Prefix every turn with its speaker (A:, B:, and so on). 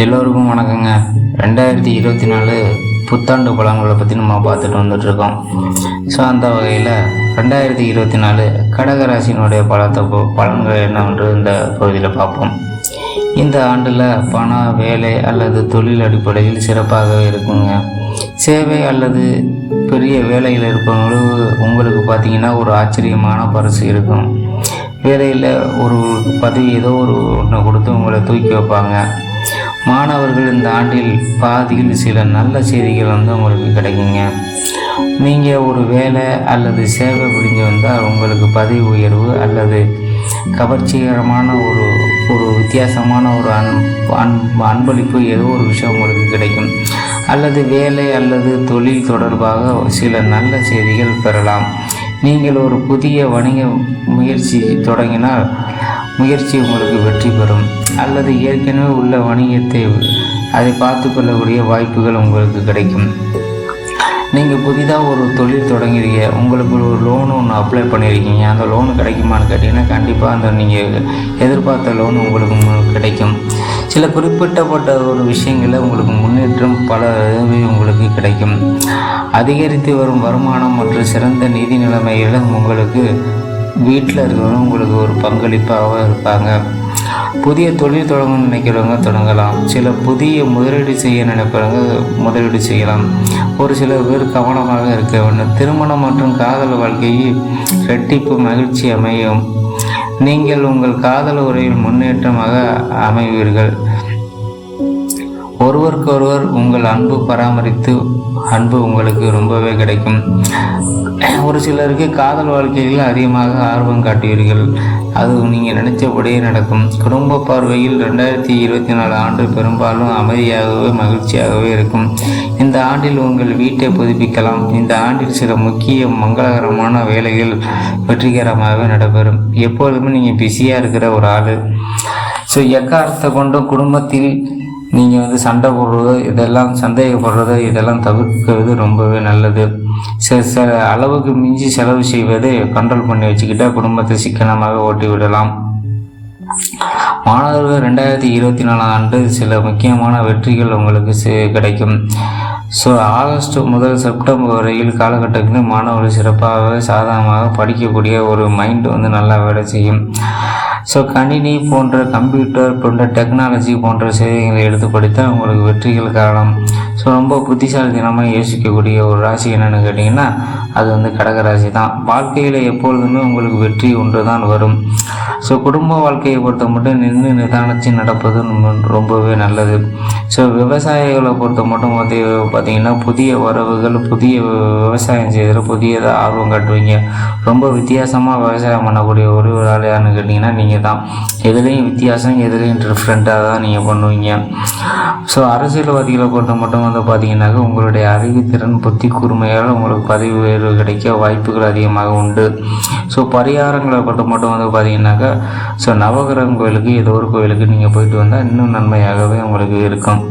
A: எல்லோருக்கும் வணக்கங்க. ரெண்டாயிரத்தி இருபத்தி நாலு புத்தாண்டு பலன்களை பற்றி நம்ம பார்த்துட்டு வந்துட்ருக்கோம் ஸோ அந்த வகையில் ரெண்டாயிரத்தி இருபத்தி நாலு கடகராசினுடைய பலத்தை பலன்கள் என்னவென்று இந்த பகுதியில் பார்ப்போம். இந்த ஆண்டில் பணம் வேலை அல்லது தொழில் அடிப்படையில் சிறப்பாகவே இருக்குங்க. சேவை அல்லது பெரிய வேலையில் இருப்பவங்களுக்கு உங்களுக்கு பார்த்தீங்கன்னா ஒரு ஆச்சரியமான பரிசு இருக்கும். வேலையில் ஒரு பதவி ஏதோ ஒரு ஒன்று கொடுத்து உங்களை தூக்கி வைப்பாங்க. மாணவர்கள் இந்த ஆண்டில் பாதியில் சில நல்ல செய்திகள் வந்து உங்களுக்கு கிடைக்குங்க. நீங்கள் ஒரு வேலை அல்லது சேவை புரிஞ்சு வந்தால் உங்களுக்கு பதவி உயர்வு அல்லது கவர்ச்சிகரமான ஒரு ஒரு வித்தியாசமான ஒரு அன் அன் அன்பளிப்பு ஏதோ ஒரு விஷயம் உங்களுக்கு கிடைக்கும். அல்லது வேலை அல்லது தொழில் தொடர்பாக சில நல்ல செய்திகள் பெறலாம். நீங்கள் ஒரு புதிய வணிக முயற்சி தொடங்கினால் முயற்சி உங்களுக்கு வெற்றி பெறும். அல்லது ஏற்கனவே உள்ள வணிகத்தை அதை பார்த்து கொள்ளக்கூடிய வாய்ப்புகள் உங்களுக்கு கிடைக்கும். நீங்கள் புதிதாக ஒரு தொழில் தொடங்குறீங்க உங்களுக்கு ஒரு லோன் ஒன்று அப்ளை பண்ணியிருக்கீங்க அந்த லோன் கிடைக்குமான்னு கேட்டிங்கன்னா கண்டிப்பாக அந்த நீங்கள் எதிர்பார்த்த லோன் உங்களுக்கு கிடைக்கும். சில குறிப்பிட்டப்பட்ட ஒரு விஷயங்களில் உங்களுக்கு முன்னேற்றம் பல இதுவே உங்களுக்கு கிடைக்கும். அதிகரித்து வரும் வருமானம் மற்றும் சிறந்த நிதி நிலைமைகளில் உங்களுக்கு வீட்டில் இருக்கிறவங்க உங்களுக்கு ஒரு பங்களிப்பாக இருப்பாங்க. புதிய தொழில் தொடங்க நினைக்கிறவங்க தொடங்கலாம். சில புதிய முதலீடு செய்ய நினைப்பவங்க முதலீடு செய்யலாம். ஒரு சில பேர் கவனமாக இருக்க வேண்டும். திருமணம் மற்றும் காதல் வாழ்க்கையில் ரெட்டிப்பு மகிழ்ச்சி அமையும். நீங்கள் உங்கள் காதல் உரையில் முன்னேற்றமாக அமைவீர்கள். ஒருவருக்கொருவர் உங்கள் அன்பு பராமரித்து அன்பு உங்களுக்கு ரொம்பவே கிடைக்கும். ஒரு சிலருக்கு காதல் வாழ்க்கையில் அதிகமாக ஆர்வம் காட்டுவீர்கள். அது நீங்கள் நினைச்சபடியே நடக்கும். குடும்ப பார்வையில் ரெண்டாயிரத்தி இருபத்தி நாலு ஆண்டு பெரும்பாலும் அமைதியாகவே மகிழ்ச்சியாகவே இருக்கும். இந்த ஆண்டில் உங்கள் வீட்டை புதுப்பிக்கலாம். இந்த ஆண்டில் சில முக்கிய மங்களகரமான வேலைகள் வெற்றிகரமாகவே நடைபெறும். எப்பொழுதுமே நீங்கள் பிஸியாக இருக்கிற ஒரு ஆள். ஸோ எக்காரத்தை கொண்டு குடும்பத்தில் நீங்கள் வந்து சண்டை போடுறது இதெல்லாம் சந்தேகப்படுறது இதெல்லாம் தவிர்க்கிறது ரொம்பவே நல்லது. சில சில அளவுக்கு மிஞ்சி செலவு செய்வதை கண்ட்ரோல் பண்ணி வச்சுக்கிட்டால் குடும்பத்தை சிக்கனமாக ஓட்டி விடலாம் மாணவர்கள் ரெண்டாயிரத்தி இருபத்தி நாலாம் ஆண்டு சில முக்கியமான வெற்றிகள் உங்களுக்கு கிடைக்கும். ஸோ ஆகஸ்ட் முதல் செப்டம்பர் வரையில் காலகட்டத்தில் மாணவர்கள் சிறப்பாக சாதகமாக படிக்கக்கூடிய ஒரு மைண்ட் வந்து நல்லா வேலை செய்யும். ஸோ கணினி போன்ற கம்ப்யூட்டர் போன்ற டெக்னாலஜி போன்ற செய்திகளை எடுத்து படித்தால் உங்களுக்கு வெற்றிகள் காரணம் ஸோ ரொம்ப புத்திசாலித்தனமாக யோசிக்கக்கூடிய ஒரு ராசி என்னென்னு கேட்டிங்கன்னா அது வந்து கடகராசி தான் வாழ்க்கையில் எப்பொழுதுமே உங்களுக்கு வெற்றி ஒன்று தான் வரும். ஸோ குடும்ப வாழ்க்கையை பொறுத்த மட்டும் நின்று நிதானித்து நடப்பது ரொம்பவே நல்லது. ஸோ விவசாயிகளை பொறுத்த மட்டும் வந்து பார்த்தீங்கன்னா புதிய வரவுகள் புதிய விவசாயம் செய்கிற புதியதாக ஆர்வம் காட்டுவீங்க. ரொம்ப வித்தியாசமாக விவசாயம் பண்ணக்கூடிய ஒரு ஒரு ஆள் கேட்டிங்கன்னா நீங்கள் தான் எதுலேயும் வித்தியாசம் எதுலேயும் டிஃப்ரெண்ட்டாக தான் நீங்கள் பண்ணுவீங்க. ஸோ அரசியல்வாதிகளை பொறுத்த மட்டும் வந்து பார்த்தீங்கன்னாக்க உங்களுடைய அறிவுத்திறன் புத்தி கூர்மையால் உங்களுக்கு பதவி உயர்வு கிடைக்க வாய்ப்புகள் அதிகமாக உண்டு. ஸோ பரிகாரங்களை பொறுத்த மட்டும் வந்து பார்த்தீங்கன்னாக்கா ஸோ நவகிரகம் கோயிலுக்கு ஏதோ ஒரு கோயிலுக்கு நீங்கள் போயிட்டு வந்தால் இன்னும் நன்மையாகவே உங்களுக்கு இருக்கும்.